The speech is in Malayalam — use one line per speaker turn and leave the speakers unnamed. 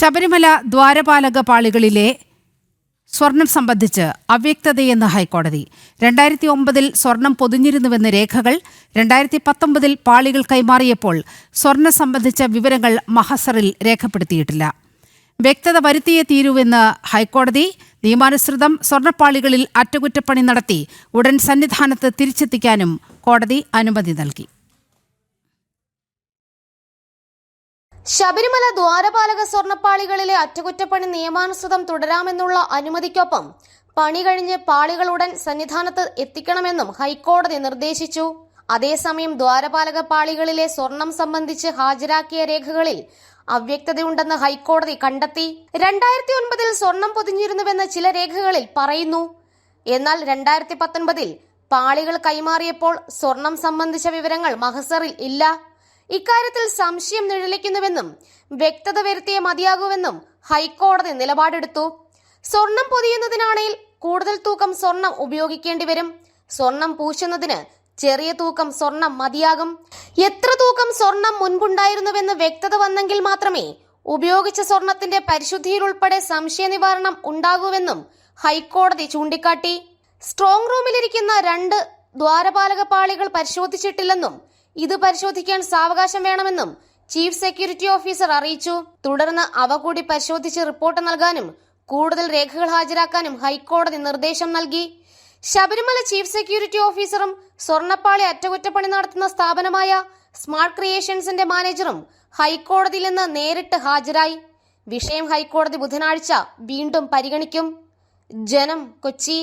ശബരിമല ദ്വാരപാലക പാളികളിലെ സ്വർണം സംബന്ധിച്ച് അവ്യക്തതയെന്ന് ഹൈക്കോടതി. രണ്ടായിരത്തി ഒമ്പതിൽ സ്വർണം പൊതിഞ്ഞിരുന്നുവെന്ന രേഖകൾ രണ്ടായിരത്തി പത്തൊമ്പതിൽ പാളികൾ കൈമാറിയപ്പോൾ സ്വർണം സംബന്ധിച്ച വിവരങ്ങൾ മഹസറിൽ രേഖപ്പെടുത്തിയിട്ടില്ല. വ്യക്തത വരുത്തിയേ തീരുവെന്ന് ഹൈക്കോടതി നിയമാനുസൃതം സ്വർണപ്പാളികളിൽ അറ്റകുറ്റപ്പണി നടത്തി ഉടൻ സന്നിധാനത്ത് തിരിച്ചെത്തിക്കാനും കോടതി അനുമതി നൽകി.
ശബരിമല ദ്വാരപാലക സ്വർണപ്പാളികളിലെ അറ്റകുറ്റപ്പണി നിയമാനുസൃതം തുടരാമെന്നുള്ള അനുമതിക്കൊപ്പം പണി കഴിഞ്ഞ് പാളികളുടൻ സന്നിധാനത്ത് എത്തിക്കണമെന്നും ഹൈക്കോടതി നിർദ്ദേശിച്ചു. അതേസമയം ദ്വാരപാലക പാളികളിലെ സ്വർണം സംബന്ധിച്ച് ഹാജരാക്കിയ രേഖകളിൽ അവ്യക്തതയുണ്ടെന്ന് ഹൈക്കോടതി കണ്ടെത്തി. രണ്ടായിരത്തി ഒൻപതിൽ സ്വർണം പൊതിഞ്ഞിരുന്നുവെന്ന് ചില രേഖകളിൽ പറയുന്നു. എന്നാൽ രണ്ടായിരത്തി പത്തൊൻപതിൽ പാളികൾ കൈമാറിയപ്പോൾ സ്വർണം സംബന്ധിച്ച വിവരങ്ങൾ മഹസറിൽ ഇല്ല. ഇക്കാര്യത്തിൽ സംശയം നിഴലിക്കുന്നുവെന്നും വ്യക്തത വരുത്തിയേ മതിയാകൂവെന്നും ഹൈക്കോടതി നിലപാടെടുത്തു. സ്വർണം പൊതിയുന്നതിനാണെങ്കിൽ കൂടുതൽ തൂക്കം സ്വർണം ഉപയോഗിക്കേണ്ടി വരും. സ്വർണം പൂശുന്നതിന് ചെറിയ തൂക്കം സ്വർണം മതിയാകും. എത്ര തൂക്കം സ്വർണം മുൻപുണ്ടായിരുന്നുവെന്ന് വ്യക്തത വന്നെങ്കിൽ മാത്രമേ ഉപയോഗിച്ച സ്വർണത്തിന്റെ പരിശുദ്ധിയിൽ ഉൾപ്പെടെ സംശയ നിവാരണം ഉണ്ടാകൂവെന്നും ഹൈക്കോടതി ചൂണ്ടിക്കാട്ടി. സ്ട്രോങ് റൂമിലിരിക്കുന്ന രണ്ട് ദ്വാരപാലക പാളികൾ പരിശോധിച്ചിട്ടില്ലെന്നും ഇത് പരിശോധിക്കാൻ സാവകാശം വേണമെന്നും ചീഫ് സെക്യൂരിറ്റി ഓഫീസർ അറിയിച്ചു. തുടർന്ന് അവ കൂടി പരിശോധിച്ച് റിപ്പോർട്ട് നൽകാനും കൂടുതൽ രേഖകൾ ഹാജരാക്കാനും ഹൈക്കോടതി നിർദ്ദേശം നൽകി. ശബരിമല ചീഫ് സെക്യൂരിറ്റി ഓഫീസറും സ്വർണപ്പാളി അറ്റകുറ്റപ്പണി നടത്തുന്ന സ്ഥാപനമായ സ്മാർട്ട് ക്രിയേഷൻസിന്റെ മാനേജറും ഹൈക്കോടതിയിൽ നിന്ന് നേരിട്ട് ഹാജരായി. വിഷയം ഹൈക്കോടതി ബുധനാഴ്ച വീണ്ടും പരിഗണിക്കും. ജനം കൊച്ചി.